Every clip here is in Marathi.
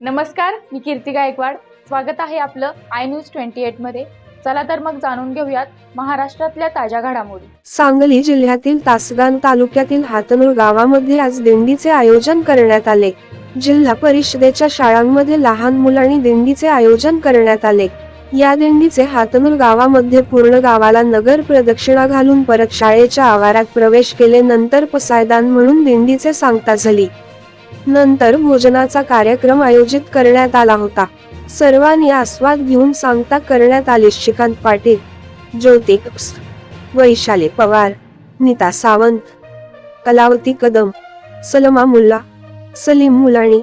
नमस्कार मी कीर्ती गायकवाड. स्वागत आहे आपलं आय न्यूज ट्वेंटी एटमध्ये. चला तर मग जाणून घेऊयात महाराष्ट्रातल्या ताज्या घडामोडी. सांगली जिल्ह्यातील तासगान तालुक्यातील हातनूर गावामध्ये आज दिंडीचे आयोजन करण्यात आले. जिल्हा परिषदेच्या शाळांमध्ये लहान मुलांनी दिंडीचे आयोजन करण्यात आले. या दिंडीचे हातनूर गावामध्ये पूर्ण गावाला नगर प्रदक्षिणा घालून परत शाळेच्या आवारात प्रवेश केले नंतर पसायदान म्हणून दिंडीचे सांगता झाली. नंतर भोजनाचा कार्यक्रम आयोजित करण्यात आला होता. सर्वांनी आस्वाद घेऊन सांगता करण्यात आले श्रीकांत पाटील ज्योतिक वैशाली पवार नीता सावंत कलावती कदम सलमा मुल्ला सलीम मुलाणी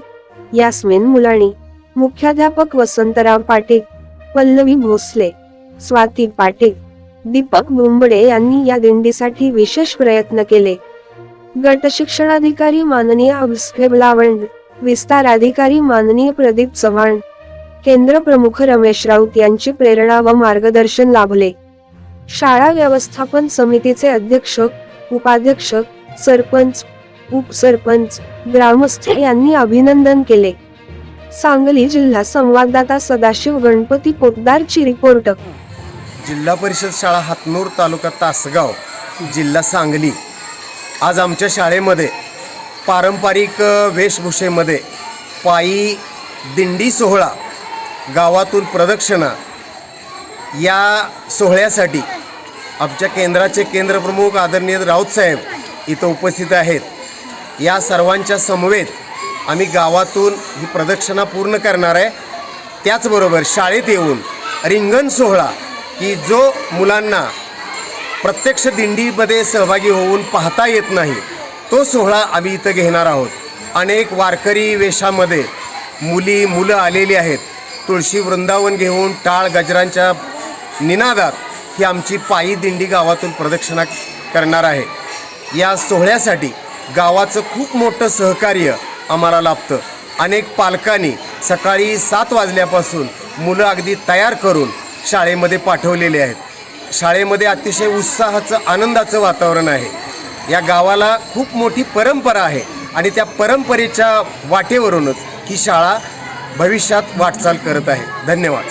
यास्मिन मुलाणी मुख्याध्यापक वसंतराव पाटील पल्लवी भोसले स्वाती पाटील दीपक बुंबडे यांनी या दिंडीसाठी विशेष प्रयत्न केले. गट शिक्षणाधिकारी माननीय अभिषेक लावंड विस्तार अधिकारी माननीय प्रदीप चव्हाण केंद्र प्रमुख रमेश राऊत यांची प्रेरणा व मार्गदर्शन लाभले. शाळा व्यवस्थापन समितीचे अध्यक्ष उपाध्यक्ष सरपंच उपसरपंच ग्रामस्थ यांनी अभिनंदन केले. सांगली जिल्हा संवाददाता सदाशिव गणपती पोतदारची रिपोर्ट. जिल्हा परिषद शाळा हातनूर तालुका तासगाव जिल्हा सांगली. आज आमच्या शाळेमध्ये पारंपरिक वेशभूषेमध्ये पायी दिंडी सोहळा गावातून प्रदक्षिणा या सोहळ्यासाठी आमच्या केंद्राचे केंद्रप्रमुख आदरणीय राऊतसाहेब इथं उपस्थित आहेत. या सर्वांच्या समवेत आम्ही गावातून ही प्रदक्षिणा पूर्ण करणार आहे. त्याचबरोबर शाळेत येऊन रिंगण सोहळा की जो मुलांना प्रत्यक्ष दिंडीमध्ये सहभागी होऊन पाहता येत नाही. तो सोहळा आम्ही इथं घेणार आहोत. अनेक वारकरी वेशामध्ये मुली मुलं आलेली आहेत. तुळशी वृंदावन घेऊन टाळ गजरांच्या निनादात ही आमची पायी दिंडी गावातून प्रदक्षिणा करणार आहे. या सोहळ्यासाठी गावाचं खूप मोठं सहकार्य आम्हाला लाभतं. अनेक पालकांनी सकाळी सात वाजल्यापासून मुलं अगदी तयार करून शाळेमध्ये पाठवलेले आहेत. शाळेमध्ये अतिशय उत्साहाचं आनंदाचं वातावरण आहे. या गावाला खूप मोठी परंपरा आहे आणि त्या परंपरेच्या वाटेवरूनच ही शाळा भविष्यात वाटचाल करत आहे. धन्यवाद.